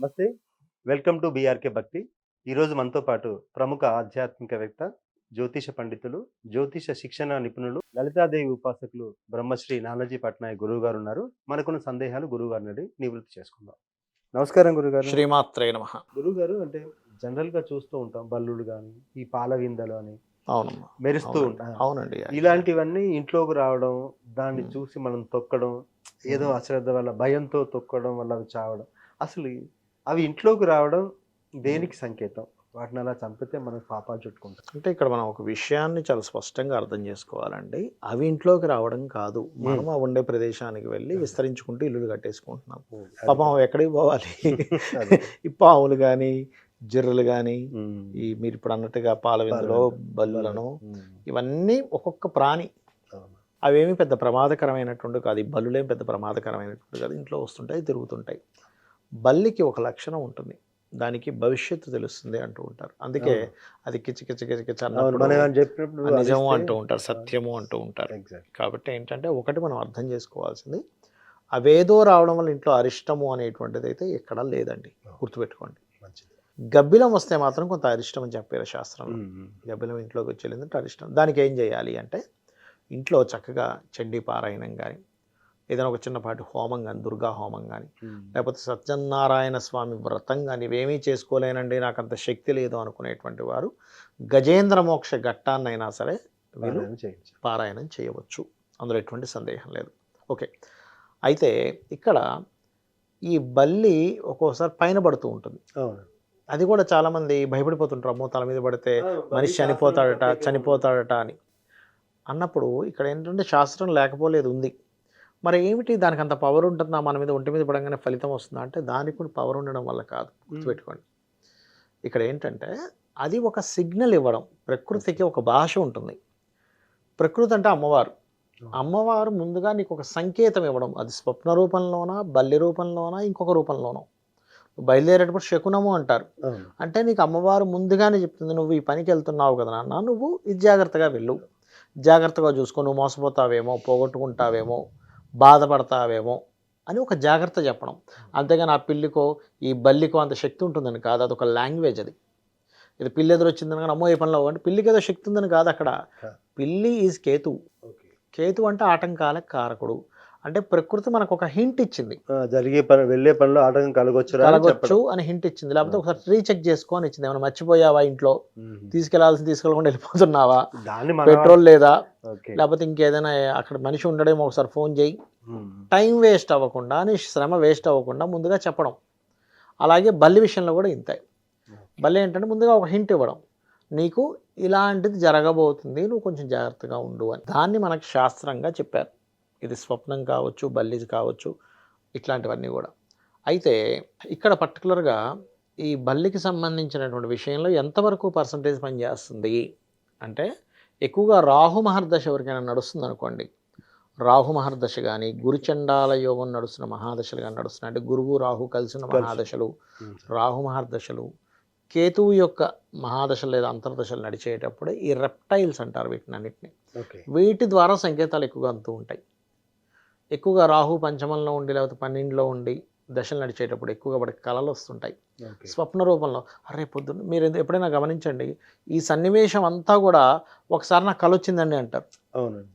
నమస్తే. Welcome to BRK భక్తి. ఈరోజు మనతో పాటు ప్రముఖ ఆధ్యాత్మికవేత్త జ్యోతిష పండితులు జ్యోతిష శిక్షణ నిపుణులు లలితాదేవి ఉపాసకులు బ్రహ్మశ్రీ నానాజీ పట్నాయక్ గురువు గారు ఉన్నారు. మనకున్న సందేహాలు గురువు గారిని నివృత్తి చేసుకుందాం. నమస్కారం గురుగారు. శ్రీమాత్రే నమ. గురువు గారు అంటే జనరల్గా చూస్తూ ఉంటాం బల్లులు కానీ ఈ పాల విందలు అని మెరుస్తూ. ఉంటాయి అవునండి. ఇలాంటివన్నీ ఇంట్లోకి రావడం దాన్ని. చూసి మనం తొక్కడం ఏదో అశ్రద్ధ వల్ల భయంతో తొక్కడం వల్ల అవి చావడం. అసలు అవి ఇంట్లోకి రావడం దేనికి సంకేతం? వాటిని అలా చంపితే మనకు పాపాలు చుట్టుకుంటాం అంటే ఇక్కడ మనం ఒక విషయాన్ని చాలా స్పష్టంగా అర్థం చేసుకోవాలండి. అవి ఇంట్లోకి రావడం కాదు. మనం ఆ ఉండే ప్రదేశానికి వెళ్ళి విస్తరించుకుంటూ ఇల్లులు కట్టేసుకుంటున్నాం. పాపం ఎక్కడికి పోవాలి. ఈ పావులు కానీ జిర్రలు కానీ. ఈ మీరు ఇప్పుడు అన్నట్టుగా పాల విందులో బల్లులను. ఇవన్నీ ఒక్కొక్క ప్రాణి. అవేమి పెద్ద ప్రమాదకరమైనటువంటి కాదు. ఈ బల్లులేం పెద్ద ప్రమాదకరమైనటువంటి కాదు. ఇంట్లో వస్తుంటాయి తిరుగుతుంటాయి. బల్లికి ఒక లక్షణం ఉంటుంది దానికి భవిష్యత్తు తెలుస్తుంది అంటూ ఉంటారు అందుకే. అది కిచి కిచి కిచి కిచి అన్నప్పుడు నిజము అంటూ ఉంటారు సత్యము అంటూ ఉంటారు. కాబట్టి ఏంటంటే ఒకటి మనం అర్థం చేసుకోవాల్సింది అవేదో రావడం వల్ల ఇంట్లో అరిష్టము అనేటువంటిది అయితే ఎక్కడా లేదండి గుర్తుపెట్టుకోండి. గబ్బిలం వస్తే మాత్రం కొంత అరిష్టం అని చెప్పారు శాస్త్రంలో. గబ్బిలం ఇంట్లోకి వచ్చి వెళ్ళిందంటే అరిష్టం దానికి ఏం చేయాలి అంటే ఇంట్లో చక్కగా చండీ పారాయణం కానీ ఏదైనా ఒక చిన్నపాటి హోమం కానీ దుర్గా హోమం కానీ. లేకపోతే సత్యనారాయణ స్వామి వ్రతం కానీ ఇవేమీ చేసుకోలేనండి నాకు అంత శక్తి లేదు అనుకునేటువంటి వారు గజేంద్ర మోక్ష ఘట్టాన్నైనా సరే వీళ్ళు పారాయణ చేయవచ్చు. అందులో ఎటువంటి సందేహం లేదు. ఓకే. అయితే ఇక్కడ ఈ బల్లి ఒక్కోసారి పైన పడుతూ ఉంటుంది. అది కూడా చాలామంది భయపడిపోతుంటారు. అమ్మో తల మీద పడితే మనిషి చనిపోతాడట చనిపోతాడట అని. అన్నప్పుడు ఇక్కడ ఏంటంటే శాస్త్రం లేకపోలేదు ఉంది. మరి ఏమిటి దానికి అంత పవర్ ఉంటుందా? మన మీద ఒంటి మీద పడంగానే ఫలితం వస్తుందా? అంటే దానికి కూడా పవర్ ఉండడం వల్ల కాదు. గుర్తుపెట్టుకోండి. ఇక్కడ ఏంటంటే అది ఒక సిగ్నల్ ఇవ్వడం ప్రకృతికి ఒక భాష ఉంటుంది. ప్రకృతి అంటే అమ్మవారు. అమ్మవారు ముందుగా నీకు ఒక సంకేతం ఇవ్వడం. అది స్వప్న రూపంలోనా బల్లి రూపంలోనా ఇంకొక రూపంలోనో. బయలుదేరేటప్పుడు శకునము అంటారు. అంటే నీకు అమ్మవారు ముందుగానే చెప్తుంది నువ్వు ఈ పనికి వెళ్తున్నావు కదా నాన్న నువ్వు ఇది జాగ్రత్తగా వెళ్ళు. జాగ్రత్తగా చూసుకో నువ్వు మోసపోతావేమో పోగొట్టుకుంటావేమో బాధపడతావేమో అని ఒక జాగ్రత్త చెప్పడం. అంతేగాని ఆ పిల్లికో ఈ బల్లికో అంత శక్తి ఉంటుందని కాదు. అదొక లాంగ్వేజ్ అది. ఇది పిల్లి ఎదురు వచ్చిందని కానీ అమ్మో ఈ పనిలో అంటే పిల్లికి ఏదో శక్తి ఉందని కాదు అక్కడ. కాదు. పిల్లి ఈజ్ కేతు. కేతు అంటే ఆటంకాలకు కారకుడు. అంటే ప్రకృతి మనకు ఒక హింట్ ఇచ్చింది జరిగే పని వెళ్ళే పనిలో ఆటంకం అని కలగొచ్చు చెప్పడం. అని హింట్ ఇచ్చింది. లేకపోతే ఒకసారి రీచెక్ చేసుకో అని ఇచ్చింది. ఏమైనా మర్చిపోయావా ఇంట్లో. తీసుకెళ్ళాల్సింది తీసుకెళ్ళకుండా వెళ్ళిపోతున్నావా? పెట్రోల్ లేదా. లేకపోతే ఇంకేదైనా అక్కడ మనిషి ఉండడేమో ఒకసారి ఫోన్ చేయి. టైం వేస్ట్ అవ్వకుండా నీ శ్రమ వేస్ట్ అవ్వకుండా ముందుగా చెప్పడం. అలాగే బల్లి విషయంలో కూడా ఇంతే. బల్లి ఏంటంటే ముందుగా ఒక హింట్ ఇవ్వడం. నీకు ఇలాంటిది జరగబోతుంది నువ్వు కొంచెం జాగ్రత్తగా ఉండు అని. దాన్ని మనకు శాస్త్రంగా చెప్పారు. ఇది స్వప్నం కావచ్చు బల్లిది కావచ్చు ఇట్లాంటివన్నీ కూడా అయితే ఇక్కడ పర్టికులర్గా ఈ బల్లికి సంబంధించినటువంటి విషయంలో ఎంతవరకు పర్సంటేజ్ పనిచేస్తుంది అంటే ఎక్కువగా రాహు మహర్దశ ఎవరికైనా నడుస్తుంది అనుకోండి రాహు మహర్దశ కానీ గురుచండాల యోగం నడుస్తున్న మహాదశలు కానీ నడుస్తున్నాయి అంటే గురువు రాహు కలిసిన కలిసి. మహాదశలు. రాహు మహర్దశలు కేతువు యొక్క మహాదశలు లేదా అంతర్దశలు నడిచేటప్పుడు ఈ రెప్టైల్స్ అంటారు వీటిని అన్నిటిని ఓకే. వీటి ద్వారా సంకేతాలు ఎక్కువగా అందుతూ ఉంటాయి ఎక్కువగా రాహు పంచమంలో ఉండి లేకపోతే పన్నెండులో ఉండి దశలు నడిచేటప్పుడు ఎక్కువగా వాడికి కళలు వస్తుంటాయి. స్వప్న రూపంలో అరే పొద్దున్న మీరు ఎప్పుడైనా గమనించండి ఈ సన్నివేశం అంతా కూడా ఒకసారి నాకు కళ వచ్చిందండి అంటారు. అవునండి.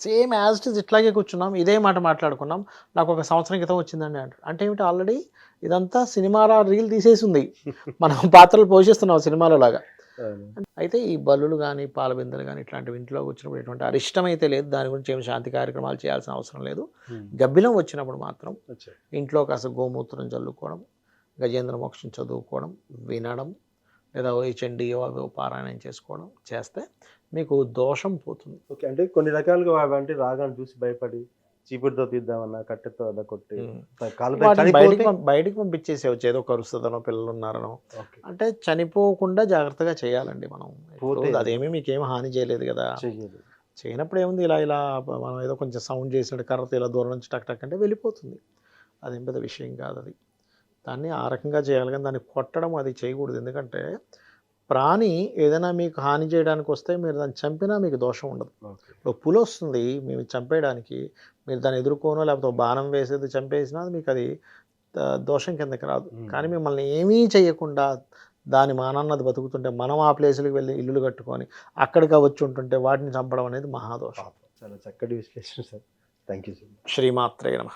సేమ్ యాజ్ ఇట్ ఇస్ ఇట్లాగే కూర్చున్నాం ఇదే మాట మాట్లాడుకున్నాం నాకు ఒక సంవత్సరం క్రితం వచ్చిందండి అంటారు. అంటే ఏమిటి ఆల్రెడీ ఇదంతా సినిమాలో రీల్ తీసేసి ఉంది. మనం పాత్రలు పోషిస్తున్నాం సినిమాలో లాగా. అయితే ఈ బల్లులు కానీ పాలబిందలు కానీ ఇట్లాంటివి ఇంట్లోకి వచ్చినప్పుడు ఎటువంటి అరిష్టం అయితే లేదు. దాని గురించి ఏమి శాంతి కార్యక్రమాలు చేయాల్సిన అవసరం లేదు. గబ్బిలం వచ్చినప్పుడు మాత్రం. ఇంట్లో కాస్త గోమూత్రం చల్లుకోవడం గజేంద్ర మోక్షం చదువుకోవడం వినడం లేదా అవి పారాయణం చేసుకోవడం చేస్తే మీకు దోషం పోతుంది. ఓకే. అంటే కొన్ని రకాలుగా అంటే రాగాన్ని చూసి భయపడి చీపుడుతో తీద్దామన్నా కట్టెతో అలా కొట్టి బయటికి పంప- బయటికి పంపించేసేవచ్చు ఏదో కరుస్తుందనో పిల్లలు ఉన్నారనో. అంటే చనిపోకుండా జాగ్రత్తగా చేయాలండి మనం. అదేమీ మీకేం హాని చేయలేదు కదా. చేయనప్పుడు ఏముంది ఇలా ఇలా మనం ఏదో కొంచెం సౌండ్ చేసినట్టు కర్రతో ఇలా దూరం నుంచి టక్ టక్ అంటే వెళ్ళిపోతుంది. అదేం పెద్ద విషయం కాదు అది. దాన్ని ఆ రకంగా చేయాలి కానీ దాన్ని కొట్టడం అది చేయకూడదు. ఎందుకంటే ప్రాణి ఏదైనా మీకు హాని చేయడానికి వస్తే మీరు దాన్ని చంపినా మీకు దోషం ఉండదు. ఇప్పుడు పులి వస్తుంది మేము చంపేయడానికి. మీరు దాన్ని ఎదుర్కోనో లేకపోతే బాణం వేసేది చంపేసినా మీకు అది దోషం కిందకి రాదు. కానీ మిమ్మల్ని ఏమీ చేయకుండా దాని మానన్నది బతుకుతుంటే మనం ఆ ప్లేసులకు వెళ్ళి ఇల్లులు కట్టుకొని అక్కడికి వచ్చి ఉంటుంటే వాటిని చంపడం అనేది మహాదోషం చాలా చక్కటి విశ్లేషణ sir. Thank you so much శ్రీమాత్రే నమ.